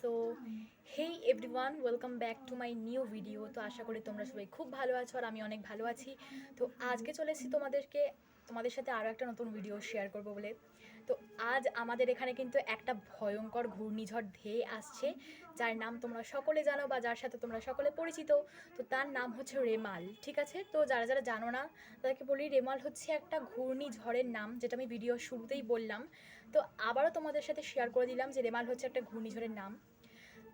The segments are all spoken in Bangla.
So hey everyone welcome back to my new video তো আশা করি তোমরা সবাই খুব ভালো আছো আর আমি অনেক ভালো আছি। তো আজকে চলে এসেছি তোমাদেরকে তোমাদের সাথে আরও একটা নতুন ভিডিও শেয়ার করব বলে। তো আজ আমাদের এখানে কিন্তু একটা ভয়ঙ্কর ঘূর্ণিঝড় ধেয়ে আসছে, যার নাম তোমরা সকলে জানো বা যার সাথে তোমরা সকলে পরিচিত। তো তার নাম হচ্ছে রেমাল, ঠিক আছে? তো যারা যারা জানো না, তাদেরকে বলি রেমাল হচ্ছে একটা ঘূর্ণিঝড়ের নাম, যেটা আমি ভিডিও শুরুতেই বললাম। তো আবারও তোমাদের সাথে শেয়ার করে দিলাম যে রেমাল হচ্ছে একটা ঘূর্ণিঝড়ের নাম।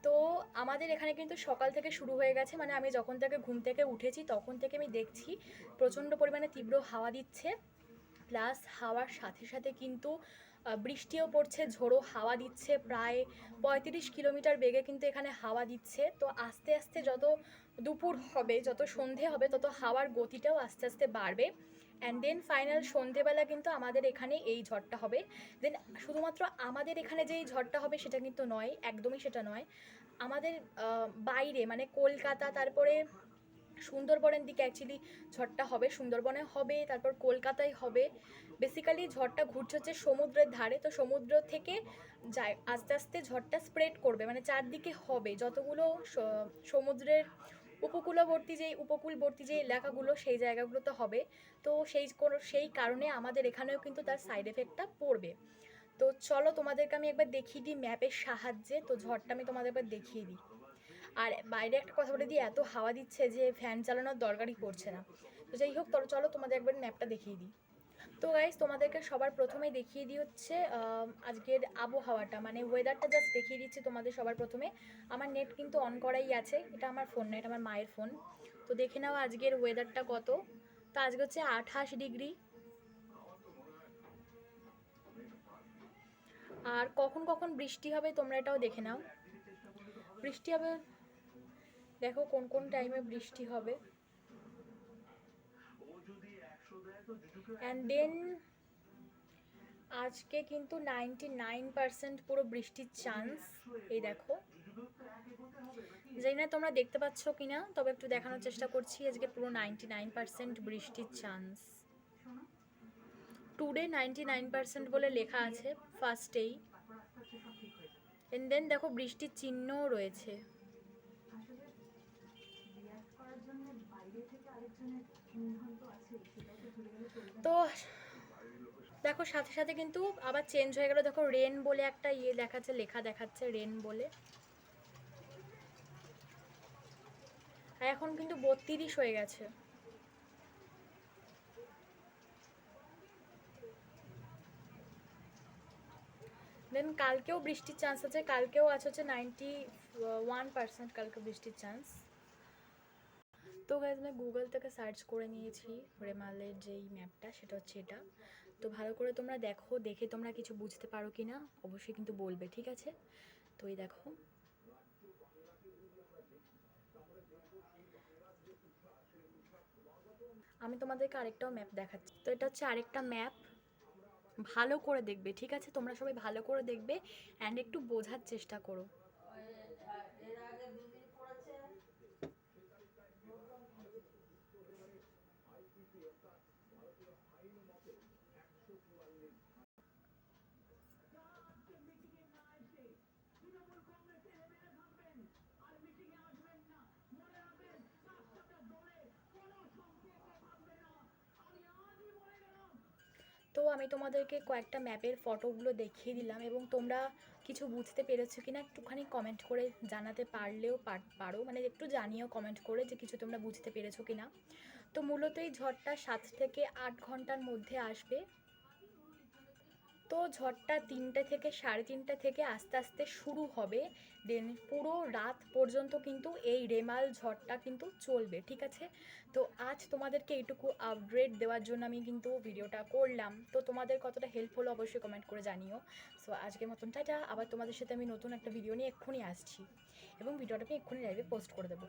তো আমাদের এখানে কিন্তু সকাল থেকে শুরু হয়ে গেছে মানে আমি যখন থেকে ঘুম থেকে উঠেছি, তখন থেকে আমি দেখছি প্রচণ্ড পরিমাণে তীব্র হাওয়া দিচ্ছে। প্লাস হাওয়ার সাথে সাথে কিন্তু বৃষ্টিও পড়ছে, ঝোড়ো হাওয়া দিচ্ছে, প্রায় পঁয়ত্রিশ কিলোমিটার বেগে কিন্তু এখানে হাওয়া দিচ্ছে। তো আস্তে আস্তে যত দুপুর হবে, যত সন্ধে হবে, তত হাওয়ার গতিটাও আস্তে আস্তে বাড়বে। অ্যান্ড দেন ফাইনাল সন্ধেবেলা কিন্তু আমাদের এখানে এই ঝড়টা হবে। দেন শুধুমাত্র আমাদের এখানে যে এই ঝড়টা হবে সেটা কিন্তু নয়, একদমই সেটা নয়। আমাদের বাইরে মানে কলকাতা, তারপরে সুন্দরবনের দিকে অ্যাকচুয়ালি ঝড়টা হবে, সুন্দরবনে হবে, তারপর কলকাতায় হবে। বেসিক্যালি ঝড়টা ঘুরছে হচ্ছে সমুদ্রের ধারে, তো সমুদ্র থেকে যায়, আস্তে আস্তে ঝড়টা স্প্রেড করবে মানে চারদিকে হবে। যতগুলো সমুদ্রের উপকূলবর্তী যে উপকূলবর্তী যে এলাকাগুলো, সেই জায়গাগুলোতে হবে। তো সেই কোনো, সেই কারণে আমাদের এখানেও কিন্তু তার সাইড এফেক্টটা পড়বে। তো চলো তোমাদেরকে আমি একবার দেখিয়ে দিই ম্যাপের সাহায্যে, তো ঝড়টা আমি তোমাদের একবার দেখিয়ে দিই। আর বাইরে একটা কথা বলে দিই, এত হাওয়া দিচ্ছে যে ফ্যান চালানোর দরকারই পড়ছে না। তো যাই হোক, তবে চলো তোমাদের একবার ম্যাপটা দেখিয়ে দিই। তো গাইজ তোমাদেরকে সবার প্রথমে দেখিয়ে দিই হচ্ছে আজকের আবহাওয়াটা। মানে ওয়েদারটা জাস্ট দেখিয়ে দিচ্ছি তোমাদের সবার প্রথমে। আমার নেট কিন্তু অন করাই আছে। এটা আমার ফোন না এটা আমার মায়ের ফোন তো দেখে নাও আজকের ওয়েদারটা কত। তো আজকে হচ্ছে আঠাশ ডিগ্রি। আর কখন কখন বৃষ্টি হবে তোমরা এটাও দেখে নাও। বৃষ্টি হবে দেখো কোন কোন টাইমে বৃষ্টি হবে। অ্যান্ড দেন আজকে কিন্তু নাইনটি নাইন পার্সেন্ট পুরো বৃষ্টির চান্স এই দেখো। জানি না তোমরা দেখতে পাচ্ছ কি না তবে একটু দেখানোর চেষ্টা করছি, আজকে পুরো নাইনটি নাইন পার্সেন্ট বৃষ্টির chance today ninety nine percent বলে লেখা আছে ফার্স্টেই এন্ড দেন দেখো বৃষ্টির চিহ্নও রয়েছে। তো দেখো, সাথে সাথে কিন্তু আবার চেঞ্জ হয়ে গেল। দেখো, রেন বলে একটা ইয়ে দেখাচ্ছে, লেখা দেখাচ্ছে, রেন বলে। এখন কিন্তু বত্রিশ হয়ে গেছে। দেন কালকেও বৃষ্টির চান্স আছে, কালকেও আছে হচ্ছে নাইনটি ওয়ান পার্সেন্ট কালকে বৃষ্টির চান্স তো গাইজ আমি গুগল থেকে সার্চ করে নিয়েছি রেমালের যেই ম্যাপটা সেটা হচ্ছে এটা। তো ভালো করে তোমরা দেখো, দেখে তোমরা কিছু বুঝতে পারো কি না অবশ্যই কিন্তু বলবে, ঠিক আছে? তো এই দেখো। আমি তোমাদেরকে আরেকটাও ম্যাপ দেখাচ্ছি। তো এটা হচ্ছে আরেকটা ম্যাপ ভালো করে দেখবে, ঠিক আছে? তোমরা সবাই ভালো করে দেখবে অ্যান্ড একটু বোঝার চেষ্টা করো। তো আমি তোমাদেরকে কয়েকটা ম্যাপের ফটোগুলো দেখিয়ে দিলাম এবং তোমরা কিছু বুঝতে পেরেছ কি না একটুখানি কমেন্ট করে জানাতে পারলেও পার- মানে একটু জানিও কমেন্ট করে যে কিছু তোমরা বুঝতে পেরেছ কি না তো মূলত এই ঝড়টা সাত থেকে আট ঘণ্টার মধ্যে আসবে। তো ঝড়টা তিনটে থেকে, সাড়ে তিনটে থেকে আস্তে আস্তে শুরু হবে। দেন পুরো রাত পর্যন্ত কিন্তু এই রেমাল ঝড়টা কিন্তু চলবে, ঠিক আছে? তো আজ তোমাদেরকে এইটুকু আপডেট দেওয়ার জন্য আমি কিন্তু ভিডিওটা করলাম। তো তোমাদের কতটা হেল্প হলো অবশ্যই কমেন্ট করে জানিও। সো আজকের মতন টাটা। আবার তোমাদের সাথে আমি নতুন একটা ভিডিও নিয়ে এক্ষুনি আসছি। এবং ভিডিওটা আমি এক্ষুনি লাইভে পোস্ট করে দেবো।